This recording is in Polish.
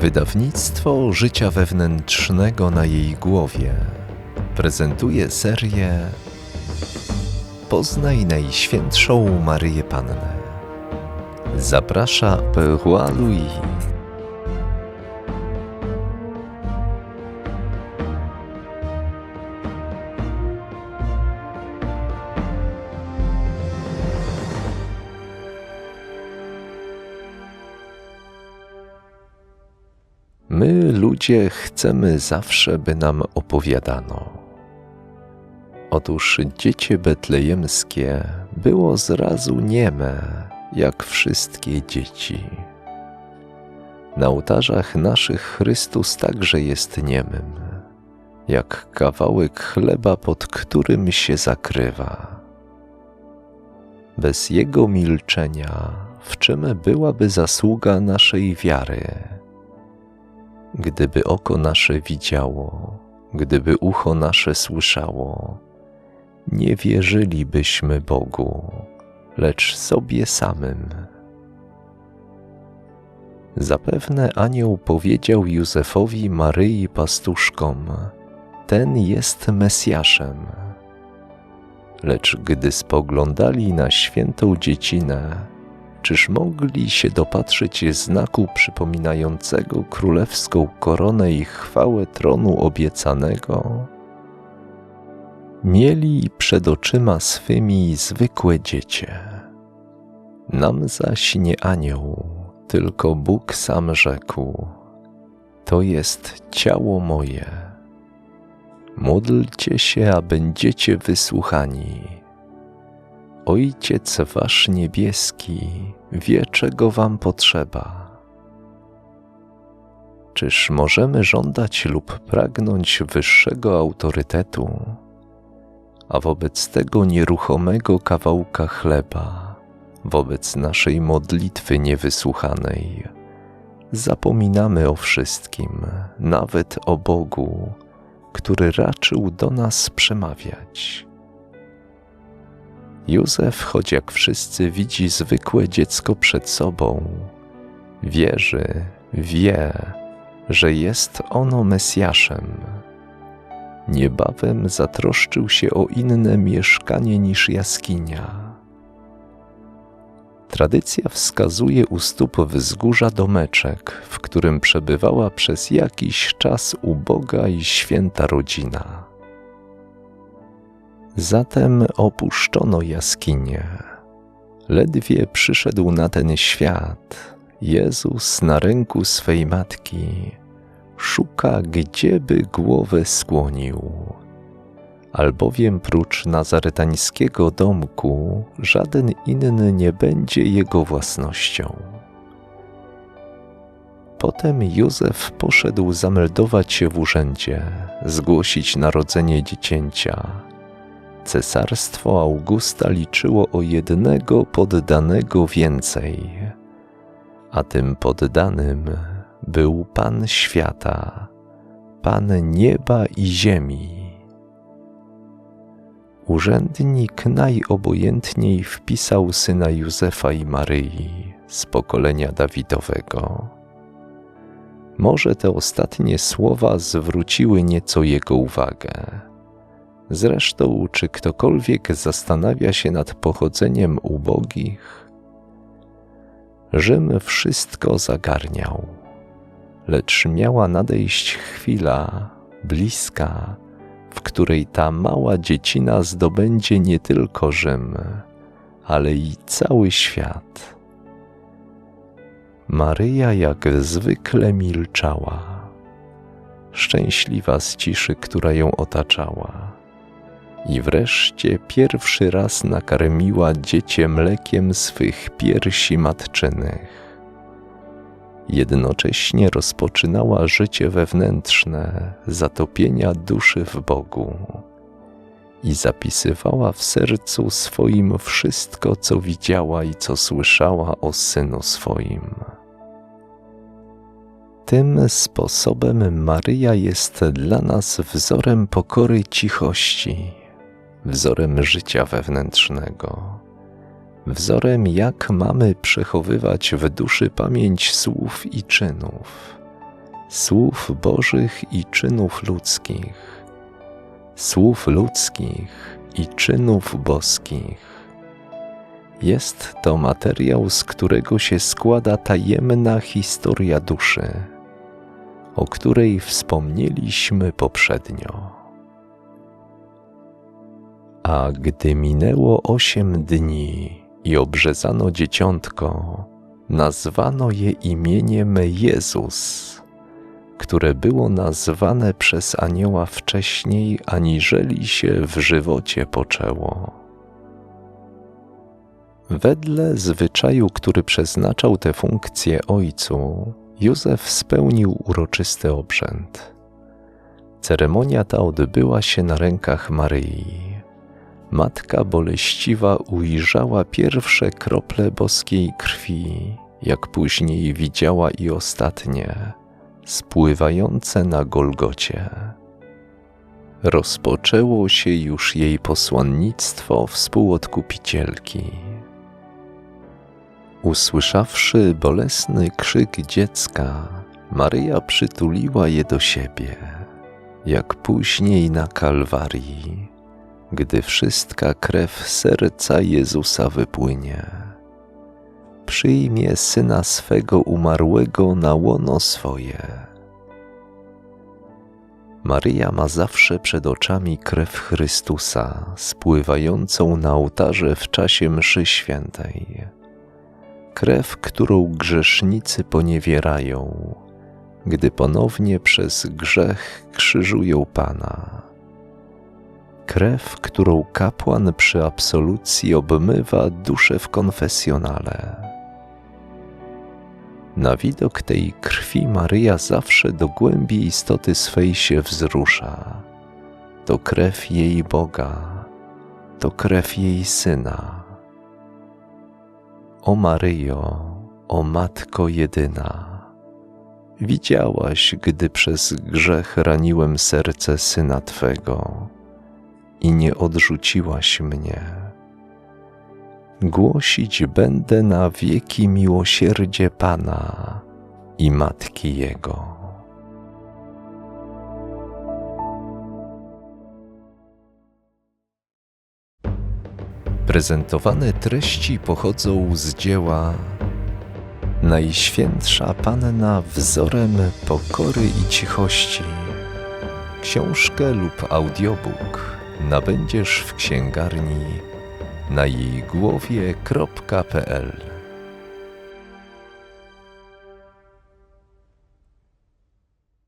Wydawnictwo Życia Wewnętrznego na jej głowie prezentuje serię Poznaj Najświętszą Maryję Pannę. Zaprasza Perroi Louis. My, ludzie, chcemy zawsze, by nam opowiadano. Otóż dziecię betlejemskie było zrazu nieme, jak wszystkie dzieci. Na ołtarzach naszych Chrystus także jest niemym, jak kawałek chleba, pod którym się zakrywa. Bez Jego milczenia, w czym byłaby zasługa naszej wiary? Gdyby oko nasze widziało, gdyby ucho nasze słyszało, nie wierzylibyśmy Bogu, lecz sobie samym. Zapewne anioł powiedział Józefowi, Maryi pastuszkom: Ten jest Mesjaszem. Lecz gdy spoglądali na świętą dziecinę, czyż mogli się dopatrzyć znaku przypominającego królewską koronę i chwałę tronu obiecanego? Mieli przed oczyma swymi zwykłe dziecię. Nam zaś nie anioł, tylko Bóg sam rzekł: To jest ciało moje. Módlcie się, a będziecie wysłuchani. Ojciec wasz niebieski wie, czego wam potrzeba. Czyż możemy żądać lub pragnąć wyższego autorytetu, a wobec tego nieruchomego kawałka chleba, wobec naszej modlitwy niewysłuchanej, zapominamy o wszystkim, nawet o Bogu, który raczył do nas przemawiać. Józef, choć jak wszyscy widzi zwykłe dziecko przed sobą, wierzy, wie, że jest ono Mesjaszem. Niebawem zatroszczył się o inne mieszkanie niż jaskinia. Tradycja wskazuje u stóp wzgórza domeczek, w którym przebywała przez jakiś czas uboga i święta rodzina. Zatem opuszczono jaskinię. Ledwie przyszedł na ten świat, Jezus na ręku swej matki szuka, gdzieby głowę skłonił. Albowiem prócz nazaretańskiego domku żaden inny nie będzie jego własnością. Potem Józef poszedł zameldować się w urzędzie, zgłosić narodzenie dziecięcia cesarstwo Augusta liczyło o jednego poddanego więcej, a tym poddanym był Pan świata, Pan nieba i ziemi. Urzędnik najobojętniej wpisał syna Józefa i Maryi z pokolenia Dawidowego. Może te ostatnie słowa zwróciły nieco jego uwagę Zresztą, czy ktokolwiek zastanawia się nad pochodzeniem ubogich? Rzym wszystko zagarniał, lecz miała nadejść chwila bliska, w której ta mała dziecina zdobędzie nie tylko Rzym, ale i cały świat. Maryja jak zwykle milczała, szczęśliwa z ciszy, która ją otaczała i wreszcie pierwszy raz nakarmiła dziecię mlekiem swych piersi matczynych. Jednocześnie rozpoczynała życie wewnętrzne zatopienia duszy w Bogu i zapisywała w sercu swoim wszystko, co widziała i co słyszała o synu swoim. Tym sposobem Maryja jest dla nas wzorem pokory cichości wzorem życia wewnętrznego, wzorem jak mamy przechowywać w duszy pamięć słów i czynów, słów Bożych i czynów ludzkich, słów ludzkich i czynów boskich. Jest to materiał, z którego się składa tajemna historia duszy, o której wspomnieliśmy poprzednio. A gdy minęło osiem dni i obrzezano dzieciątko, nazwano je imieniem Jezus, które było nazwane przez anioła wcześniej, aniżeli się w żywocie poczęło. Wedle zwyczaju, który przeznaczał tę funkcję ojcu, Józef spełnił uroczysty obrzęd. Ceremonia ta odbyła się na rękach Maryi. Matka boleściwa ujrzała pierwsze krople boskiej krwi, jak później widziała i ostatnie, spływające na Golgocie. Rozpoczęło się już jej posłannictwo współodkupicielki. Usłyszawszy bolesny krzyk dziecka, Maryja przytuliła je do siebie, jak później na Kalwarii, gdy wszystka krew serca Jezusa wypłynie. Przyjmie syna swego umarłego na łono swoje. Maryja ma zawsze przed oczami krew Chrystusa, spływającą na ołtarze w czasie mszy świętej krew, którą grzesznicy poniewierają, gdy ponownie przez grzech krzyżują Pana. Krew, którą kapłan przy absolucji obmywa duszę w konfesjonale. Na widok tej krwi Maryja zawsze do głębi istoty swej się wzrusza. To krew jej Boga, to krew jej Syna o Maryjo, o Matko jedyna, widziałaś, gdy przez grzech raniłem serce Syna Twego i nie odrzuciłaś mnie. Głosić będę na wieki miłosierdzie Pana i Matki Jego. Prezentowane treści pochodzą z dzieła Najświętsza Panna wzorem pokory i cichości. Książkę lub audiobook nabędziesz w księgarni na jej głowie.pl